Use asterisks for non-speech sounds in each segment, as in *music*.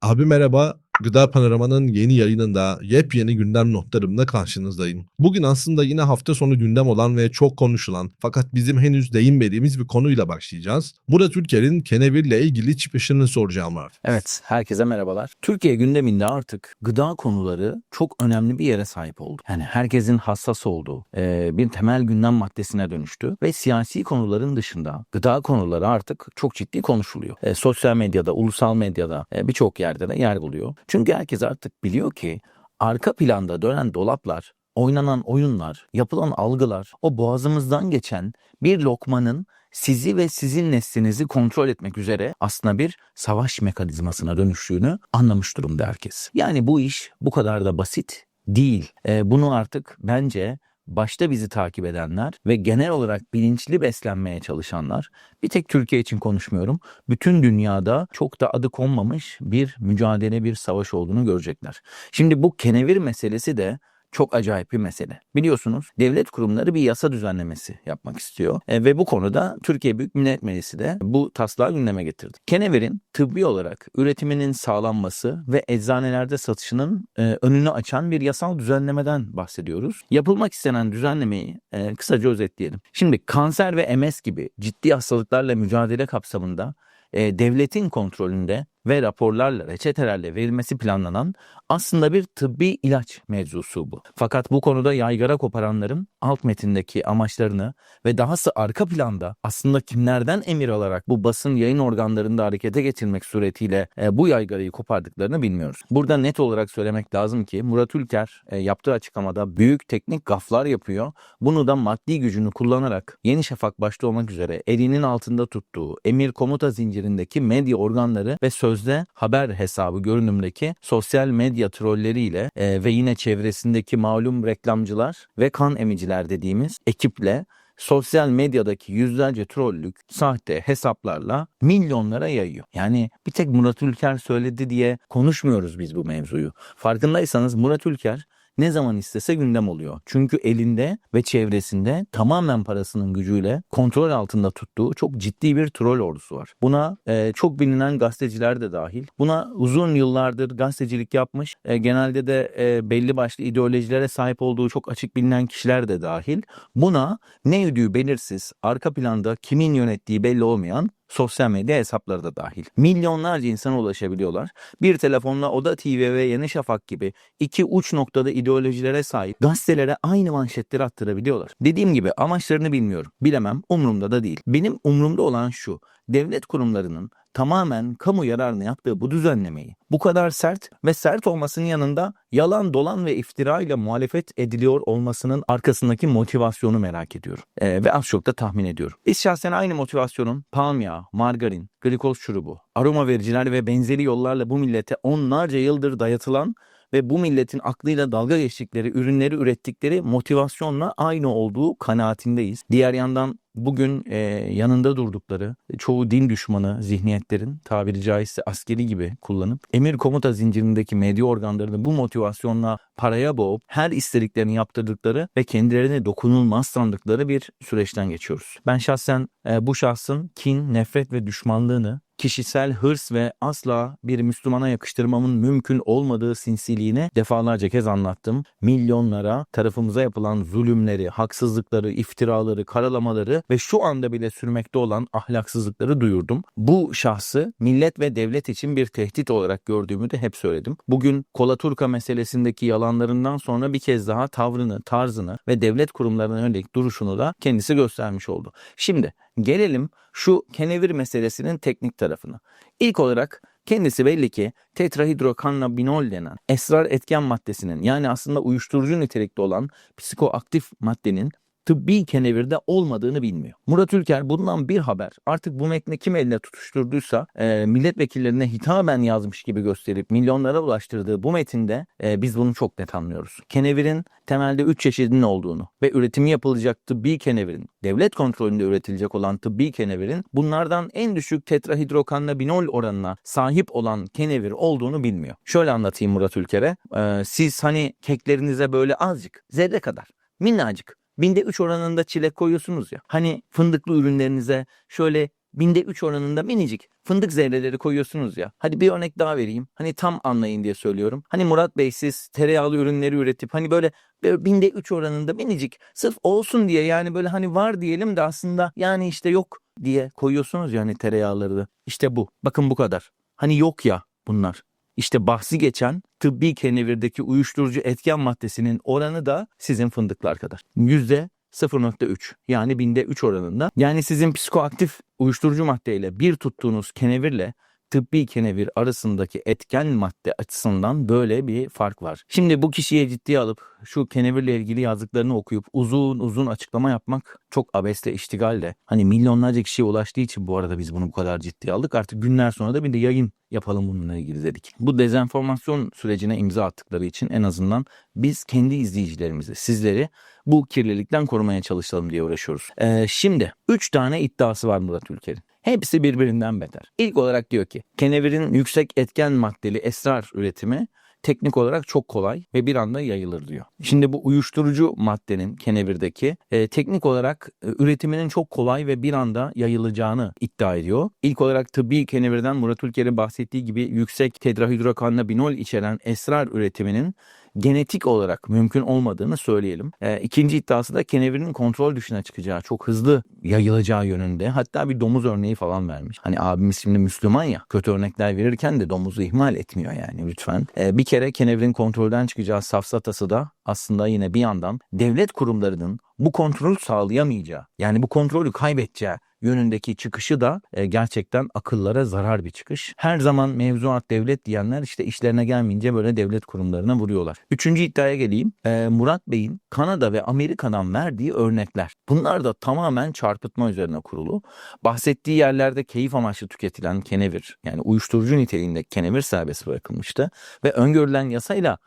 Abi merhaba. Gıda Panorama'nın yeni yayınında yepyeni gündem notlarımla karşınızdayım. Bugün aslında yine hafta sonu gündem olan ve çok konuşulan fakat bizim henüz değinmediğimiz bir konuyla başlayacağız. Murat Ülker'in kenevirle ilgili çıkışını soracağım abi. Evet, herkese merhabalar. Türkiye gündeminde artık gıda konuları çok önemli bir yere sahip oldu. Yani herkesin hassas olduğu e, bir temel gündem maddesine dönüştü ve siyasi konuların dışında gıda konuları artık çok ciddi konuşuluyor. E, sosyal medyada, ulusal medyada e, birçok yerde de yer buluyor. Çünkü herkes artık biliyor ki arka planda dönen dolaplar, oynanan oyunlar, yapılan algılar, o boğazımızdan geçen bir lokmanın sizi ve sizin neslinizi kontrol etmek üzere aslında bir savaş mekanizmasına dönüştüğünü anlamış durumda herkes. Yani bu iş bu kadar da basit değil. Ee, bunu artık bence başta bizi takip edenler ve genel olarak bilinçli beslenmeye çalışanlar bir tek Türkiye için konuşmuyorum. Bütün dünyada çok da adı konmamış bir mücadele, bir savaş olduğunu görecekler. Şimdi bu kenevir meselesi de çok acayip bir mesele. Biliyorsunuz devlet kurumları bir yasa düzenlemesi yapmak istiyor. E, ve bu konuda Türkiye Büyük Millet Meclisi de bu taslağı gündeme getirdi. Kenevirin tıbbi olarak üretiminin sağlanması ve eczanelerde satışının e, önünü açan bir yasal düzenlemeden bahsediyoruz. Yapılmak istenen düzenlemeyi e, kısaca özetleyelim. Şimdi kanser ve MS gibi ciddi hastalıklarla mücadele kapsamında e, devletin kontrolünde ve raporlarla, reçetelerle verilmesi planlanan aslında bir tıbbi ilaç mevzusu bu. Fakat bu konuda yaygara koparanların alt metindeki amaçlarını ve dahası arka planda aslında kimlerden emir alarak bu basın yayın organlarında harekete geçirmek suretiyle e, bu yaygarayı kopardıklarını bilmiyoruz. Burada net olarak söylemek lazım ki Murat Ülker e, yaptığı açıklamada büyük teknik gaflar yapıyor. Bunu da maddi gücünü kullanarak Yeni Şafak başta olmak üzere elinin altında tuttuğu emir komuta zincirindeki medya organları ve sözde haber hesabı görünümdeki sosyal medya trolleriyle e, ve yine çevresindeki malum reklamcılar ve kan emiciler dediğimiz ekiple sosyal medyadaki yüzlerce trollük sahte hesaplarla milyonlara yayıyor. Yani bir tek Murat Ülker söyledi diye konuşmuyoruz biz bu mevzuyu. Farkındaysanız Murat Ülker ne zaman istese gündem oluyor. Çünkü elinde ve çevresinde tamamen parasının gücüyle kontrol altında tuttuğu çok ciddi bir troll ordusu var. Buna e, çok bilinen gazeteciler de dahil. Buna uzun yıllardır gazetecilik yapmış, e, genelde de e, belli başlı ideolojilere sahip olduğu çok açık bilinen kişiler de dahil. Buna ne yürüdüğü belirsiz, arka planda kimin yönettiği belli olmayan sosyal medya hesapları da dahil. Milyonlarca insana ulaşabiliyorlar. Bir telefonla Oda TV ve Yeni Şafak gibi iki uç noktada ideolojilere sahip gazetelere aynı manşetleri attırabiliyorlar. Dediğim gibi amaçlarını bilmiyorum. Bilemem umurumda da değil. Benim umurumda olan şu. Devlet kurumlarının tamamen kamu yararına yaptığı bu düzenlemeyi bu kadar sert ve sert olmasının yanında yalan dolan ve iftira ile muhalefet ediliyor olmasının arkasındaki motivasyonu merak ediyorum. Ee, ve az çok da tahmin ediyorum. Biz şahsen aynı motivasyonun palm yağı, margarin, glikoz şurubu, aroma vericiler ve benzeri yollarla bu millete onlarca yıldır dayatılan ve bu milletin aklıyla dalga geçtikleri ürünleri ürettikleri motivasyonla aynı olduğu kanaatindeyiz. Diğer yandan bugün e, yanında durdukları çoğu din düşmanı zihniyetlerin tabiri caizse askeri gibi kullanıp emir komuta zincirindeki medya organlarını bu motivasyonla paraya boğup her istediklerini yaptırdıkları ve kendilerine dokunulmaz sandıkları bir süreçten geçiyoruz. Ben şahsen e, bu şahsın kin, nefret ve düşmanlığını kişisel hırs ve asla bir Müslümana yakıştırmamın mümkün olmadığı sinsiliğini defalarca kez anlattım. Milyonlara tarafımıza yapılan zulümleri, haksızlıkları, iftiraları, karalamaları ve şu anda bile sürmekte olan ahlaksızlıkları duyurdum. Bu şahsı millet ve devlet için bir tehdit olarak gördüğümü de hep söyledim. Bugün Kolaturka meselesindeki yalanlarından sonra bir kez daha tavrını, tarzını ve devlet kurumlarına yönelik duruşunu da kendisi göstermiş oldu. Şimdi gelelim şu kenevir meselesinin teknik tarafına. İlk olarak kendisi belli ki tetrahidrokannabinol denen esrar etken maddesinin yani aslında uyuşturucu nitelikte olan psikoaktif maddenin tıbbi kenevirde olmadığını bilmiyor. Murat Ülker bundan bir haber artık bu metni kim eline tutuşturduysa e, milletvekillerine hitaben yazmış gibi gösterip milyonlara ulaştırdığı bu metinde e, biz bunu çok net anlıyoruz. Kenevirin temelde 3 çeşidinin olduğunu ve üretimi yapılacak tıbbi kenevirin, devlet kontrolünde üretilecek olan tıbbi kenevirin bunlardan en düşük tetrahidrokannabinol oranına sahip olan kenevir olduğunu bilmiyor. Şöyle anlatayım Murat Ülker'e. E, siz hani keklerinize böyle azıcık, zerre kadar, minnacık Binde 3 oranında çilek koyuyorsunuz ya. Hani fındıklı ürünlerinize şöyle binde 3 oranında minicik fındık zerreleri koyuyorsunuz ya. Hadi bir örnek daha vereyim. Hani tam anlayın diye söylüyorum. Hani Murat Bey siz tereyağlı ürünleri üretip hani böyle, böyle binde 3 oranında minicik sırf olsun diye yani böyle hani var diyelim de aslında yani işte yok diye koyuyorsunuz ya hani tereyağları da. İşte bu. Bakın bu kadar. Hani yok ya bunlar. İşte bahsi geçen tıbbi kenevirdeki uyuşturucu etken maddesinin oranı da sizin fındıklar kadar. Yüzde 0.3 yani binde 3 oranında. Yani sizin psikoaktif uyuşturucu maddeyle bir tuttuğunuz kenevirle tıbbi kenevir arasındaki etken madde açısından böyle bir fark var. Şimdi bu kişiye ciddiye alıp şu kenevirle ilgili yazdıklarını okuyup uzun uzun açıklama yapmak çok abesle iştigalle. Hani milyonlarca kişiye ulaştığı için bu arada biz bunu bu kadar ciddiye aldık. Artık günler sonra da bir de yayın yapalım bununla ilgili dedik. Bu dezenformasyon sürecine imza attıkları için en azından biz kendi izleyicilerimizi, sizleri bu kirlilikten korumaya çalışalım diye uğraşıyoruz. Ee, şimdi 3 tane iddiası var Murat Ülker'in. Hepsi birbirinden beter. İlk olarak diyor ki kenevirin yüksek etken maddeli esrar üretimi teknik olarak çok kolay ve bir anda yayılır diyor. Şimdi bu uyuşturucu maddenin kenevirdeki e, teknik olarak e, üretiminin çok kolay ve bir anda yayılacağını iddia ediyor. İlk olarak tıbbi kenevirden Murat Ülker'in bahsettiği gibi yüksek tetrahidrokannabinol içeren esrar üretiminin genetik olarak mümkün olmadığını söyleyelim. E, ikinci iddiası da kenevirin kontrol dışına çıkacağı, çok hızlı yayılacağı yönünde. Hatta bir domuz örneği falan vermiş. Hani abimiz şimdi Müslüman ya, kötü örnekler verirken de domuzu ihmal etmiyor yani lütfen. E, bir kere kenevirin kontrolden çıkacağı safsatası da aslında yine bir yandan devlet kurumlarının bu kontrolü sağlayamayacağı, yani bu kontrolü kaybedeceği yönündeki çıkışı da e, gerçekten akıllara zarar bir çıkış. Her zaman mevzuat devlet diyenler işte işlerine gelmeyince böyle devlet kurumlarına vuruyorlar. Üçüncü iddiaya geleyim. E, Murat Bey'in Kanada ve Amerika'dan verdiği örnekler. Bunlar da tamamen çarpıtma üzerine kurulu. Bahsettiği yerlerde keyif amaçlı tüketilen kenevir yani uyuşturucu niteliğinde kenevir serbest bırakılmıştı ve öngörülen yasayla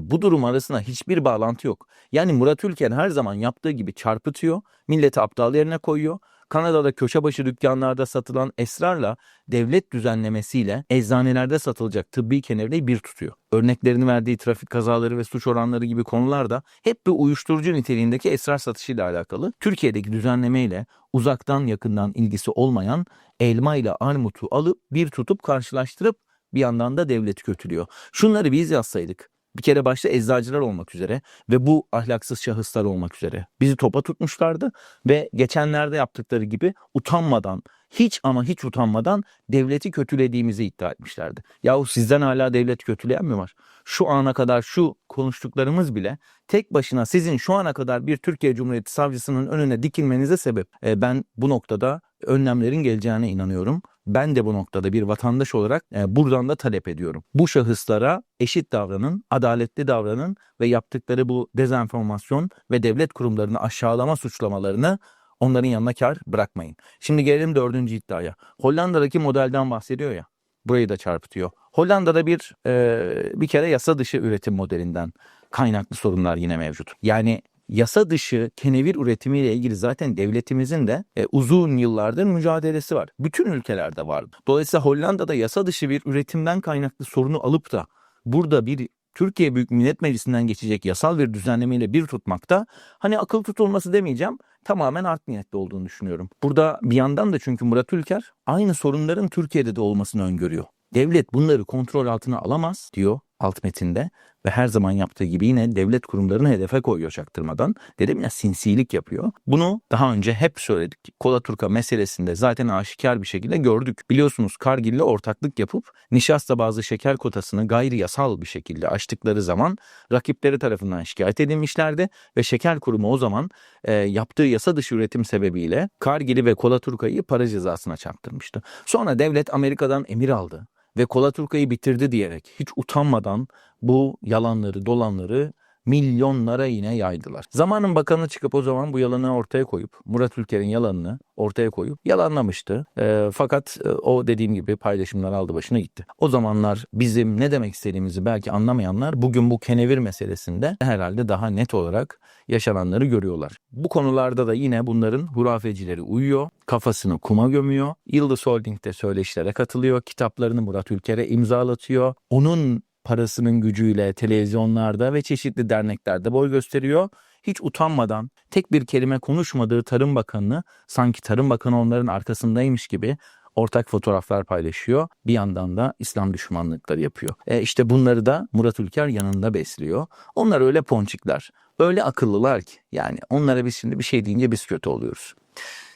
bu durum arasında hiçbir bağlantı yok. Yani Murat Ülker her zaman yaptığı gibi çarpıtıyor, milleti aptal yerine koyuyor. Kanada'da köşe başı dükkanlarda satılan esrarla devlet düzenlemesiyle eczanelerde satılacak tıbbi kenevreyi bir tutuyor. Örneklerini verdiği trafik kazaları ve suç oranları gibi konularda hep bir uyuşturucu niteliğindeki esrar satışıyla alakalı. Türkiye'deki düzenlemeyle uzaktan yakından ilgisi olmayan elma ile armutu alıp bir tutup karşılaştırıp bir yandan da devleti kötülüyor. Şunları biz yazsaydık bir kere başta eczacılar olmak üzere ve bu ahlaksız şahıslar olmak üzere bizi topa tutmuşlardı ve geçenlerde yaptıkları gibi utanmadan hiç ama hiç utanmadan devleti kötülediğimizi iddia etmişlerdi. Yahu sizden hala devlet kötüleyen mi var? Şu ana kadar şu konuştuklarımız bile tek başına sizin şu ana kadar bir Türkiye Cumhuriyeti savcısının önüne dikilmenize sebep. E, ben bu noktada önlemlerin geleceğine inanıyorum. Ben de bu noktada bir vatandaş olarak e, buradan da talep ediyorum. Bu şahıslara eşit davranın, adaletli davranın ve yaptıkları bu dezenformasyon ve devlet kurumlarını aşağılama suçlamalarını onların yanına kar bırakmayın. Şimdi gelelim dördüncü iddiaya. Hollanda'daki modelden bahsediyor ya. Burayı da çarpıtıyor. Hollanda'da bir e, bir kere yasa dışı üretim modelinden kaynaklı sorunlar yine mevcut. Yani yasa dışı kenevir üretimiyle ilgili zaten devletimizin de e, uzun yıllardır mücadelesi var. Bütün ülkelerde vardı. Dolayısıyla Hollanda'da yasa dışı bir üretimden kaynaklı sorunu alıp da burada bir Türkiye Büyük Millet Meclisi'nden geçecek yasal bir düzenlemeyle bir tutmakta hani akıl tutulması demeyeceğim tamamen art niyetli olduğunu düşünüyorum. Burada bir yandan da çünkü Murat Ülker aynı sorunların Türkiye'de de olmasını öngörüyor. Devlet bunları kontrol altına alamaz diyor alt metinde ve her zaman yaptığı gibi yine devlet kurumlarını hedefe koyuyor çaktırmadan. Dedim ya sinsilik yapıyor. Bunu daha önce hep söyledik. Kola Turka meselesinde zaten aşikar bir şekilde gördük. Biliyorsunuz Kargil ile ortaklık yapıp nişasta bazı şeker kotasını gayri yasal bir şekilde açtıkları zaman rakipleri tarafından şikayet edilmişlerdi ve şeker kurumu o zaman e, yaptığı yasa dışı üretim sebebiyle Kargil'i ve Kola Turka'yı para cezasına çarptırmıştı. Sonra devlet Amerika'dan emir aldı ve Kola Turka'yı bitirdi diyerek hiç utanmadan bu yalanları dolanları milyonlara yine yaydılar. Zamanın bakanı çıkıp o zaman bu yalanı ortaya koyup Murat Ülker'in yalanını ortaya koyup yalanlamıştı. E, fakat e, o dediğim gibi paylaşımlar aldı başına gitti. O zamanlar bizim ne demek istediğimizi belki anlamayanlar bugün bu kenevir meselesinde herhalde daha net olarak yaşananları görüyorlar. Bu konularda da yine bunların hurafecileri uyuyor. Kafasını kuma gömüyor. Yıldız Holding'de söyleşilere katılıyor. Kitaplarını Murat Ülker'e imzalatıyor. Onun parasının gücüyle televizyonlarda ve çeşitli derneklerde boy gösteriyor. hiç utanmadan tek bir kelime konuşmadığı Tarım Bakanı'nı sanki Tarım Bakanı onların arkasındaymış gibi ortak fotoğraflar paylaşıyor. Bir yandan da İslam düşmanlıkları yapıyor. E işte bunları da Murat Ülker yanında besliyor. Onlar öyle ponçikler, öyle akıllılar ki yani onlara biz şimdi bir şey deyince biz kötü oluyoruz.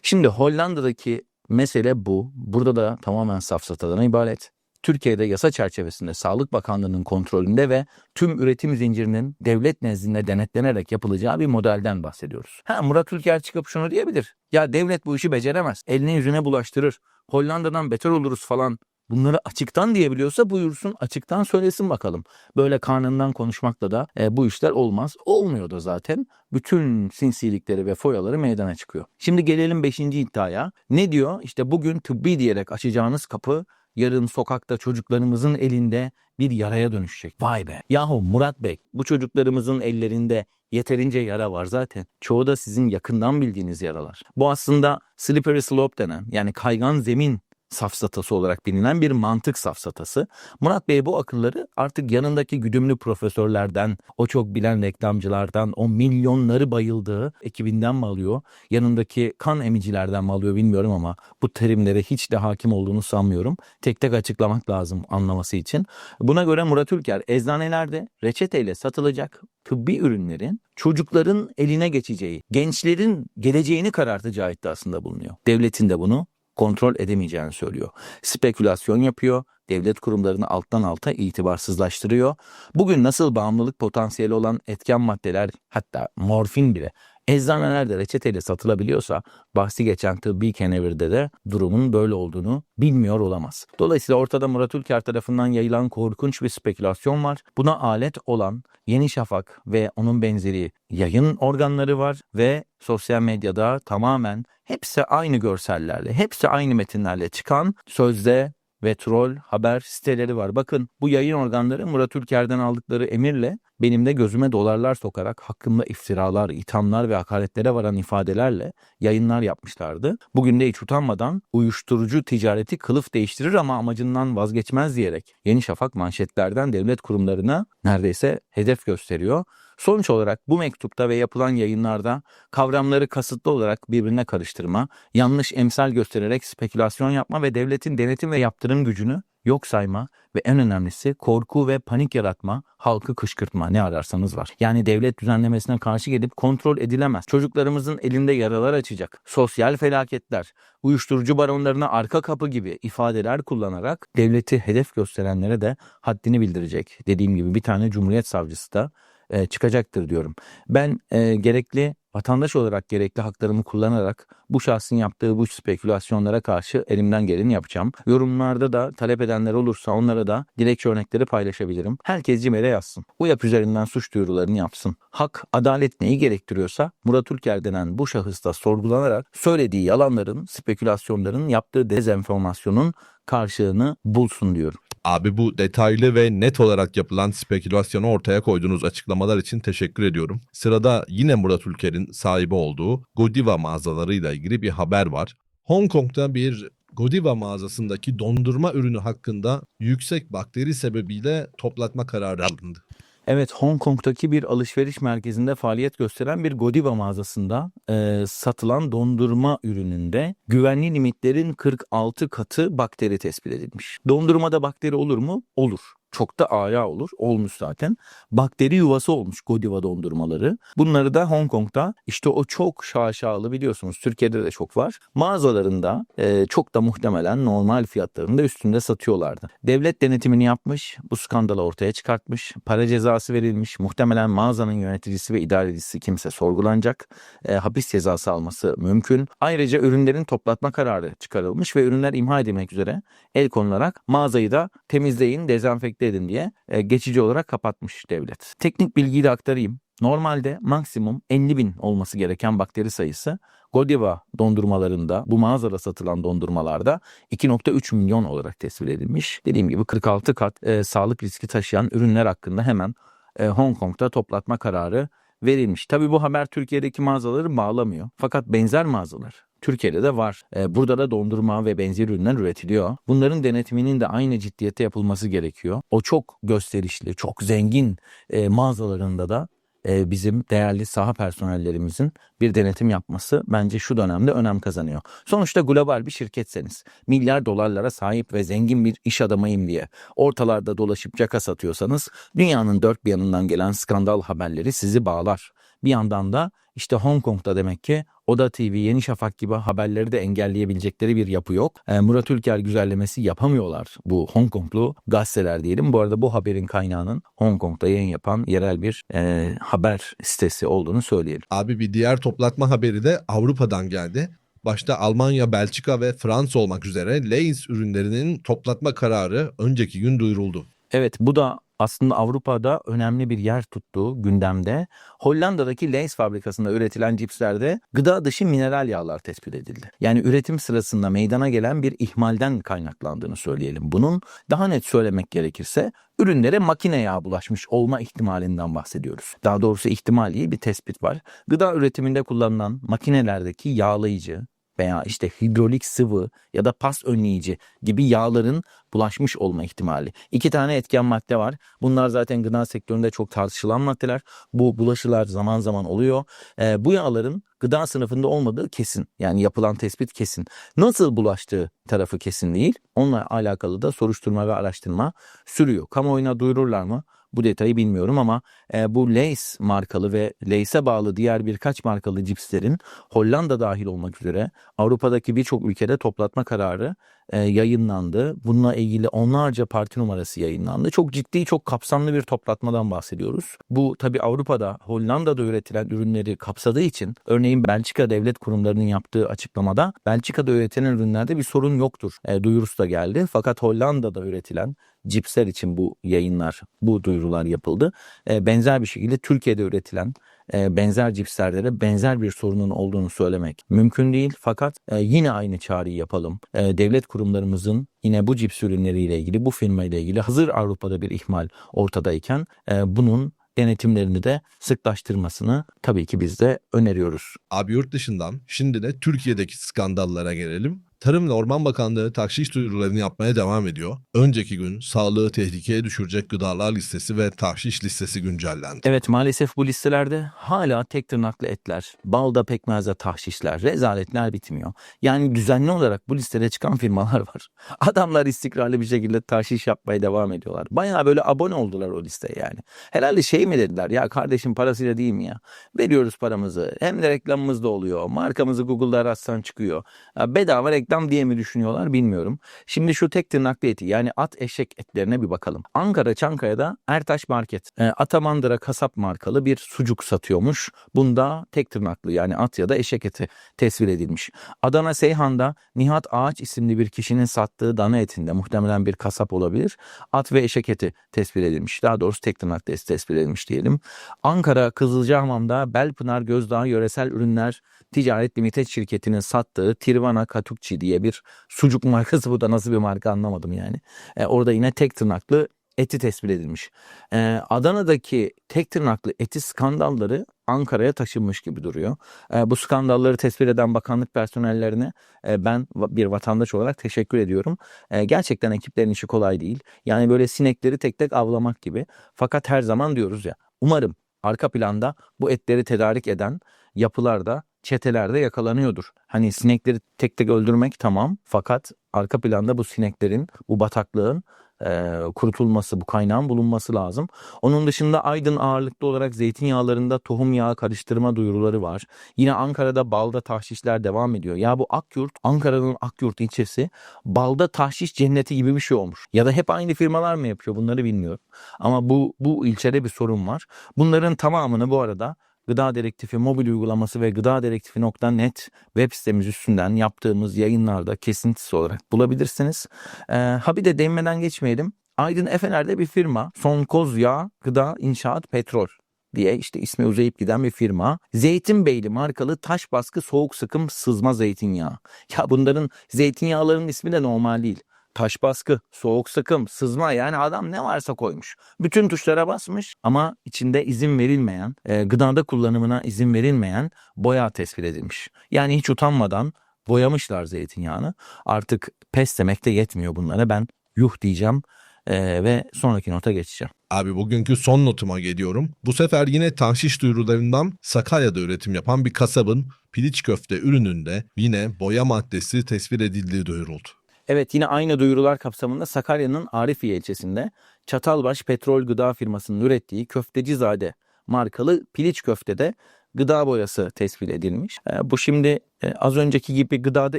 Şimdi Hollanda'daki mesele bu. Burada da tamamen safsatadan ibaret. Türkiye'de yasa çerçevesinde Sağlık Bakanlığı'nın kontrolünde ve tüm üretim zincirinin devlet nezdinde denetlenerek yapılacağı bir modelden bahsediyoruz. Ha Murat Ülker çıkıp şunu diyebilir. Ya devlet bu işi beceremez. Eline yüzüne bulaştırır. Hollanda'dan beter oluruz falan. Bunları açıktan diyebiliyorsa buyursun açıktan söylesin bakalım. Böyle karnından konuşmakla da e, bu işler olmaz. Olmuyor da zaten. Bütün sinsilikleri ve foyaları meydana çıkıyor. Şimdi gelelim 5. iddiaya. Ne diyor? İşte bugün tıbbi diyerek açacağınız kapı yarın sokakta çocuklarımızın elinde bir yaraya dönüşecek. Vay be. Yahu Murat Bey bu çocuklarımızın ellerinde yeterince yara var zaten. Çoğu da sizin yakından bildiğiniz yaralar. Bu aslında slippery slope denen yani kaygan zemin safsatası olarak bilinen bir mantık safsatası. Murat Bey bu akılları artık yanındaki güdümlü profesörlerden, o çok bilen reklamcılardan, o milyonları bayıldığı ekibinden mi alıyor? Yanındaki kan emicilerden mi alıyor bilmiyorum ama bu terimlere hiç de hakim olduğunu sanmıyorum. Tek tek açıklamak lazım anlaması için. Buna göre Murat Ülker eczanelerde reçeteyle satılacak tıbbi ürünlerin çocukların eline geçeceği, gençlerin geleceğini karartacağı iddiasında bulunuyor. Devletin de bunu kontrol edemeyeceğini söylüyor. Spekülasyon yapıyor, devlet kurumlarını alttan alta itibarsızlaştırıyor. Bugün nasıl bağımlılık potansiyeli olan etken maddeler hatta morfin bile eczanelerde reçeteyle satılabiliyorsa bahsi geçen tıbbi kenevirde de durumun böyle olduğunu bilmiyor olamaz. Dolayısıyla ortada Murat Ülker tarafından yayılan korkunç bir spekülasyon var. Buna alet olan Yeni Şafak ve onun benzeri yayın organları var ve sosyal medyada tamamen hepsi aynı görsellerle, hepsi aynı metinlerle çıkan sözde ve troll haber siteleri var. Bakın bu yayın organları Murat Ülker'den aldıkları emirle benim de gözüme dolarlar sokarak hakkımda iftiralar, ithamlar ve hakaretlere varan ifadelerle yayınlar yapmışlardı. Bugün de hiç utanmadan uyuşturucu ticareti kılıf değiştirir ama amacından vazgeçmez diyerek Yeni Şafak manşetlerden devlet kurumlarına neredeyse hedef gösteriyor. Sonuç olarak bu mektupta ve yapılan yayınlarda kavramları kasıtlı olarak birbirine karıştırma, yanlış emsal göstererek spekülasyon yapma ve devletin denetim ve yaptırım gücünü yok sayma ve en önemlisi korku ve panik yaratma, halkı kışkırtma ne ararsanız var. Yani devlet düzenlemesine karşı gelip kontrol edilemez. Çocuklarımızın elinde yaralar açacak. Sosyal felaketler, uyuşturucu baronlarına arka kapı gibi ifadeler kullanarak devleti hedef gösterenlere de haddini bildirecek. Dediğim gibi bir tane Cumhuriyet Savcısı da e, çıkacaktır diyorum. Ben e, gerekli vatandaş olarak gerekli haklarımı kullanarak bu şahsın yaptığı bu spekülasyonlara karşı elimden geleni yapacağım. Yorumlarda da talep edenler olursa onlara da dilekçe örnekleri paylaşabilirim. Herkes CİMER'e yazsın. UYAP üzerinden suç duyurularını yapsın. Hak, adalet neyi gerektiriyorsa Murat Ülker denen bu şahıs da sorgulanarak söylediği yalanların, spekülasyonların, yaptığı dezenformasyonun karşılığını bulsun diyorum. Abi bu detaylı ve net olarak yapılan spekülasyonu ortaya koyduğunuz açıklamalar için teşekkür ediyorum. Sırada yine Murat Ülker'in sahibi olduğu Godiva mağazalarıyla ilgili bir haber var. Hong Kong'da bir Godiva mağazasındaki dondurma ürünü hakkında yüksek bakteri sebebiyle toplatma kararı alındı. Evet Hong Kong'daki bir alışveriş merkezinde faaliyet gösteren bir Godiva mağazasında e, satılan dondurma ürününde güvenli limitlerin 46 katı bakteri tespit edilmiş. Dondurmada bakteri olur mu? Olur. Çok da aya olur. Olmuş zaten. Bakteri yuvası olmuş Godiva dondurmaları. Bunları da Hong Kong'da işte o çok şaşalı biliyorsunuz Türkiye'de de çok var. Mağazalarında e, çok da muhtemelen normal fiyatlarında üstünde satıyorlardı. Devlet denetimini yapmış, bu skandalı ortaya çıkartmış, para cezası verilmiş. Muhtemelen mağazanın yöneticisi ve idarecisi kimse sorgulanacak. E, hapis cezası alması mümkün. Ayrıca ürünlerin toplatma kararı çıkarılmış ve ürünler imha edilmek üzere el konularak mağazayı da temizleyin, dezenfekte edin diye e, geçici olarak kapatmış devlet. Teknik bilgiyi de aktarayım. Normalde maksimum 50 bin olması gereken bakteri sayısı Godiva dondurmalarında bu mağazada satılan dondurmalarda 2.3 milyon olarak tespit edilmiş. Dediğim gibi 46 kat e, sağlık riski taşıyan ürünler hakkında hemen e, Hong Kong'da toplatma kararı verilmiş. Tabii bu haber Türkiye'deki mağazaları bağlamıyor. Fakat benzer mağazalar Türkiye'de de var. Ee, burada da dondurma ve benzer ürünler üretiliyor. Bunların denetiminin de aynı ciddiyete yapılması gerekiyor. O çok gösterişli, çok zengin e, mağazalarında da e, bizim değerli saha personellerimizin bir denetim yapması bence şu dönemde önem kazanıyor. Sonuçta global bir şirketseniz, milyar dolarlara sahip ve zengin bir iş adamıyım diye ortalarda dolaşıp caka satıyorsanız dünyanın dört bir yanından gelen skandal haberleri sizi bağlar. Bir yandan da işte Hong Kong'da demek ki Oda TV, Yeni Şafak gibi haberleri de engelleyebilecekleri bir yapı yok. E, Murat Ülker güzellemesi yapamıyorlar bu Hong Konglu gazeteler diyelim. Bu arada bu haberin kaynağının Hong Kong'da yayın yapan yerel bir e, haber sitesi olduğunu söyleyelim. Abi bir diğer toplatma haberi de Avrupa'dan geldi. Başta Almanya, Belçika ve Fransa olmak üzere Lay's ürünlerinin toplatma kararı önceki gün duyuruldu. Evet bu da aslında Avrupa'da önemli bir yer tuttuğu gündemde. Hollanda'daki Lay's fabrikasında üretilen cipslerde gıda dışı mineral yağlar tespit edildi. Yani üretim sırasında meydana gelen bir ihmalden kaynaklandığını söyleyelim. Bunun daha net söylemek gerekirse ürünlere makine yağı bulaşmış olma ihtimalinden bahsediyoruz. Daha doğrusu ihtimal değil bir tespit var. Gıda üretiminde kullanılan makinelerdeki yağlayıcı, veya işte hidrolik sıvı ya da pas önleyici gibi yağların bulaşmış olma ihtimali. İki tane etken madde var. Bunlar zaten gıda sektöründe çok tartışılan maddeler. Bu bulaşılar zaman zaman oluyor. Ee, bu yağların gıda sınıfında olmadığı kesin. Yani yapılan tespit kesin. Nasıl bulaştığı tarafı kesin değil. Onunla alakalı da soruşturma ve araştırma sürüyor. Kamuoyuna duyururlar mı? Bu detayı bilmiyorum ama e, bu Lay's markalı ve Lay's'e bağlı diğer birkaç markalı cipslerin Hollanda dahil olmak üzere Avrupa'daki birçok ülkede toplatma kararı e, yayınlandı. Bununla ilgili onlarca parti numarası yayınlandı. Çok ciddi, çok kapsamlı bir toplatmadan bahsediyoruz. Bu tabi Avrupa'da, Hollanda'da üretilen ürünleri kapsadığı için örneğin Belçika devlet kurumlarının yaptığı açıklamada Belçika'da üretilen ürünlerde bir sorun yoktur e, duyurusu da geldi. Fakat Hollanda'da üretilen cipsler için bu yayınlar, bu duyurular yapıldı. E, benzer bir şekilde Türkiye'de üretilen e, benzer cipslerde de benzer bir sorunun olduğunu söylemek mümkün değil. Fakat e, yine aynı çağrıyı yapalım. E, devlet kurumlarımızın yine bu cips ürünleriyle ilgili, bu firma ile ilgili hazır Avrupa'da bir ihmal ortadayken e, bunun denetimlerini de sıklaştırmasını tabii ki biz de öneriyoruz. Abi yurt dışından şimdi de Türkiye'deki skandallara gelelim. Tarım ve Orman Bakanlığı tahşiş duyurularını yapmaya devam ediyor. Önceki gün sağlığı tehlikeye düşürecek gıdalar listesi ve tahşiş listesi güncellendi. Evet maalesef bu listelerde hala tek tırnaklı etler, balda pekmezde tahşişler, rezaletler bitmiyor. Yani düzenli olarak bu listede çıkan firmalar var. *laughs* Adamlar istikrarlı bir şekilde tahşiş yapmaya devam ediyorlar. Bayağı böyle abone oldular o listeye yani. Herhalde şey mi dediler ya kardeşim parasıyla değil mi ya? Veriyoruz paramızı. Hem de reklamımız da oluyor. Markamızı Google'da aratsan çıkıyor. Bedava reklam diye mi düşünüyorlar bilmiyorum. Şimdi şu tek tırnaklı eti yani at eşek etlerine bir bakalım. Ankara Çankaya'da Ertaş Market e, Atamandıra kasap markalı bir sucuk satıyormuş. Bunda tek tırnaklı yani at ya da eşek eti tesvir edilmiş. Adana Seyhan'da Nihat Ağaç isimli bir kişinin sattığı dana etinde muhtemelen bir kasap olabilir. At ve eşek eti tespit edilmiş. Daha doğrusu tek tırnaklı eti tespit edilmiş diyelim. Ankara Kızılcahamam'da Belpınar Gözdağ Yöresel Ürünler Ticaret Limited şirketinin sattığı Tirvana Katukçi diye bir sucuk markası bu da nasıl bir marka anlamadım yani. E, orada yine tek tırnaklı eti tespit edilmiş. E, Adana'daki tek tırnaklı eti skandalları Ankara'ya taşınmış gibi duruyor. E, bu skandalları tespit eden bakanlık personellerine e, ben bir vatandaş olarak teşekkür ediyorum. E, gerçekten ekiplerin işi kolay değil. Yani böyle sinekleri tek tek avlamak gibi. Fakat her zaman diyoruz ya umarım arka planda bu etleri tedarik eden yapılarda çetelerde yakalanıyordur. Hani sinekleri tek tek öldürmek tamam fakat arka planda bu sineklerin, bu bataklığın e, kurutulması, bu kaynağın bulunması lazım. Onun dışında Aydın ağırlıklı olarak zeytinyağlarında tohum yağı karıştırma duyuruları var. Yine Ankara'da balda tahşişler devam ediyor. Ya bu Akyurt, Ankara'nın Akyurt ilçesi balda tahşiş cenneti gibi bir şey olmuş. Ya da hep aynı firmalar mı yapıyor bunları bilmiyorum. Ama bu bu ilçede bir sorun var. Bunların tamamını bu arada Gıda Direktifi mobil uygulaması ve gıdadirektifi.net web sitemiz üstünden yaptığımız yayınlarda kesintisi olarak bulabilirsiniz. Ee, ha bir de değinmeden geçmeyelim. Aydın Efener'de bir firma Sonkoz Yağ Gıda İnşaat Petrol diye işte ismi uzayıp giden bir firma. Zeytinbeyli markalı taş baskı soğuk sıkım sızma zeytinyağı. Ya bunların zeytinyağlarının ismi de normal değil. Taş baskı, soğuk sıkım, sızma yani adam ne varsa koymuş. Bütün tuşlara basmış ama içinde izin verilmeyen, e, gıdada kullanımına izin verilmeyen boya tespit edilmiş. Yani hiç utanmadan boyamışlar zeytinyağını. Artık pes demek de yetmiyor bunlara. Ben yuh diyeceğim. Ee, ve sonraki nota geçeceğim. Abi bugünkü son notuma geliyorum. Bu sefer yine tahşiş duyurularından Sakarya'da üretim yapan bir kasabın piliç köfte ürününde yine boya maddesi tespit edildiği duyuruldu. Evet yine aynı duyurular kapsamında Sakarya'nın Arifiye ilçesinde Çatalbaş Petrol Gıda firmasının ürettiği Köftecizade markalı piliç köftede gıda boyası tespit edilmiş. Ee, bu şimdi e, az önceki gibi gıdada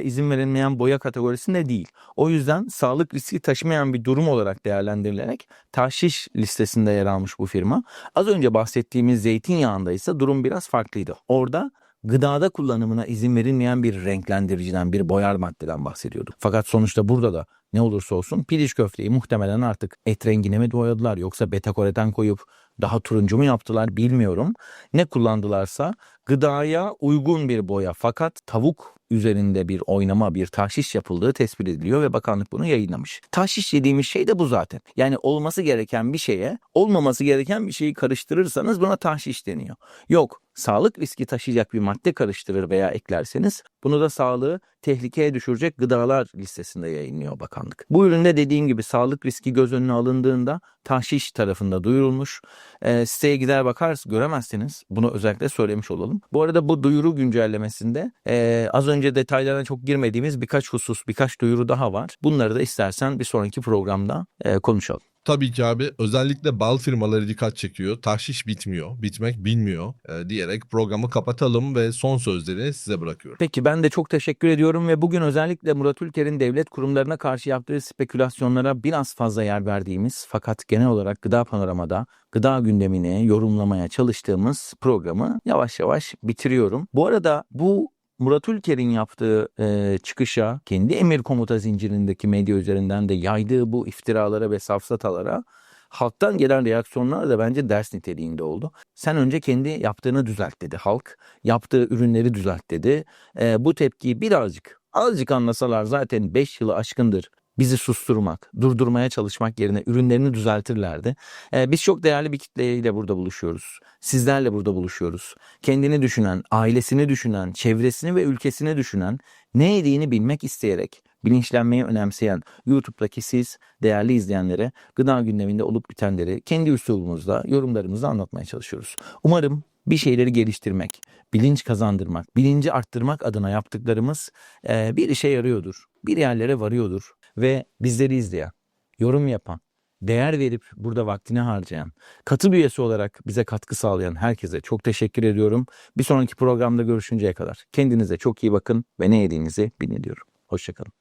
izin verilmeyen boya kategorisinde değil. O yüzden sağlık riski taşımayan bir durum olarak değerlendirilerek tahşiş listesinde yer almış bu firma. Az önce bahsettiğimiz zeytinyağında ise durum biraz farklıydı. Orada gıdada kullanımına izin verilmeyen bir renklendiriciden, bir boyar maddeden bahsediyorduk. Fakat sonuçta burada da ne olursa olsun piliç köfteyi muhtemelen artık et rengine mi boyadılar yoksa beta koreten koyup daha turuncu mu yaptılar bilmiyorum. Ne kullandılarsa gıdaya uygun bir boya fakat tavuk üzerinde bir oynama, bir tahşiş yapıldığı tespit ediliyor ve bakanlık bunu yayınlamış. Tahşiş dediğimiz şey de bu zaten. Yani olması gereken bir şeye olmaması gereken bir şeyi karıştırırsanız buna tahşiş deniyor. Yok, sağlık riski taşıyacak bir madde karıştırır veya eklerseniz bunu da sağlığı tehlikeye düşürecek gıdalar listesinde yayınlıyor bakanlık. Bu üründe dediğim gibi sağlık riski göz önüne alındığında tahşiş tarafında duyurulmuş. E, siteye gider bakarsınız göremezsiniz. Bunu özellikle söylemiş olalım. Bu arada bu duyuru güncellemesinde e, az önce detaylarına çok girmediğimiz birkaç husus, birkaç duyuru daha var. Bunları da istersen bir sonraki programda e, konuşalım. Tabii ki abi özellikle bal firmaları dikkat çekiyor. Tahşiş bitmiyor, bitmek bilmiyor e, diyerek programı kapatalım ve son sözleri size bırakıyorum. Peki ben de çok teşekkür ediyorum ve bugün özellikle Murat Ülker'in devlet kurumlarına karşı yaptığı spekülasyonlara biraz fazla yer verdiğimiz fakat genel olarak gıda panoramada gıda gündemini yorumlamaya çalıştığımız programı yavaş yavaş bitiriyorum. Bu arada bu Murat Ülker'in yaptığı e, çıkışa, kendi emir komuta zincirindeki medya üzerinden de yaydığı bu iftiralara ve safsatalara halktan gelen reaksiyonlar da bence ders niteliğinde oldu. Sen önce kendi yaptığını düzelt dedi halk. Yaptığı ürünleri düzelt dedi. E, bu tepkiyi birazcık, azıcık anlasalar zaten 5 yılı aşkındır bizi susturmak, durdurmaya çalışmak yerine ürünlerini düzeltirlerdi. Ee, biz çok değerli bir kitleyle burada buluşuyoruz. Sizlerle burada buluşuyoruz. Kendini düşünen, ailesini düşünen, çevresini ve ülkesini düşünen, ne yediğini bilmek isteyerek, bilinçlenmeyi önemseyen YouTube'daki siz değerli izleyenlere gıda gündeminde olup bitenleri kendi üslubumuzda, yorumlarımızla anlatmaya çalışıyoruz. Umarım bir şeyleri geliştirmek, bilinç kazandırmak, bilinci arttırmak adına yaptıklarımız e, bir işe yarıyordur. Bir yerlere varıyordur ve bizleri izleyen, yorum yapan, değer verip burada vaktini harcayan, katıl üyesi olarak bize katkı sağlayan herkese çok teşekkür ediyorum. Bir sonraki programda görüşünceye kadar kendinize çok iyi bakın ve ne yediğinizi bilin diyorum. Hoşçakalın.